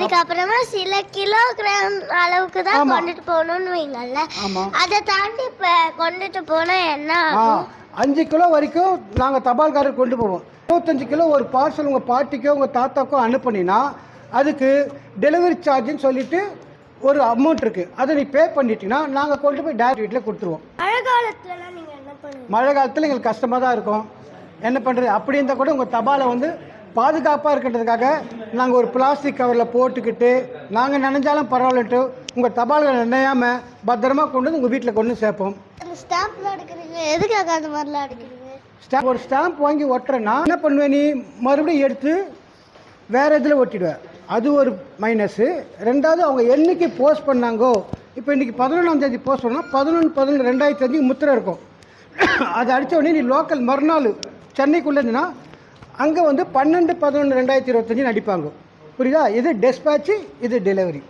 அதுக்கப்புறமா சில கிலோகிராம் அளவுக்கு தான். கொண்டுட்டு போகணும்னு வைங்கல்ல அதை தாண்டி இப்போ கொண்டுட்டு போனா என்ன ஆகும்? அஞ்சு கிலோ வரைக்கும் நாங்கள் தபால்காரர் கொண்டு போவோம். இருபத்தஞ்சு கிலோ ஒரு பார்சல் உங்கள் பாட்டிக்கோ உங்கள் தாத்தாக்கோ அனுப்புனீங்கன்னா அதுக்கு டெலிவரி சார்ஜுன்னு சொல்லிட்டு ஒரு அமௌண்ட் இருக்குது அதை நீ பே பண்ணிட்டீங்கன்னா நாங்கள் கொண்டு போய் டேரக்ட் வீட்டில் கொடுத்துருவோம். மழை பண்ணுவீங்க? மழை காலத்தில் எங்களுக்கு கஷ்டமாக தான் இருக்கும். என்ன பண்ணுறது அப்படி இருந்தால் கூட உங்கள் தபாலை வந்து பாதுகாப்பாக இருக்கிறதுக்காக நாங்கள் ஒரு பிளாஸ்டிக் கவரில் போட்டுக்கிட்டு நாங்கள் நினைஞ்சாலும் பரவாயில்லன்ட்டு உங்கள் தபால்களை நினையாமல் பத்திரமா கொண்டு வந்து உங்கள் வீட்டில் கொண்டு சேர்ப்போம். ஸ்டாம்ப்லாம் எடுக்கிறீங்க எதுக்காக அந்த மாதிரிலாம் எடுக்கிறீங்க ஸ்டாம்ப் ஒரு ஸ்டாம்ப் வாங்கி ஒட்டுறேன்னா என்ன பண்ணுவேன் நீ? மறுபடியும் எடுத்து வேறு இதில் ஒட்டிடுவேன் அது ஒரு மைனஸு ரெண்டாவது அவங்க என்னைக்கு போஸ்ட் பண்ணாங்கோ இப்போ இன்றைக்கி பதினொன்றாம் தேதி போஸ்ட் பண்ணால் பதினொன்று பதினொன்று ரெண்டாயிரத்தி அஞ்சு முத்திரை இருக்கும். அதை அடித்த உடனே நீ லோக்கல் மறுநாள் சென்னைக்குள்ளே இருந்துன்னா அங்கே வந்து பன்னெண்டு பதினொன்று ரெண்டாயிரத்தி இருபத்தஞ்சி நடிப்பாங்க. புரியுதா? இது டெஸ்பேட்சு இது டெலிவரி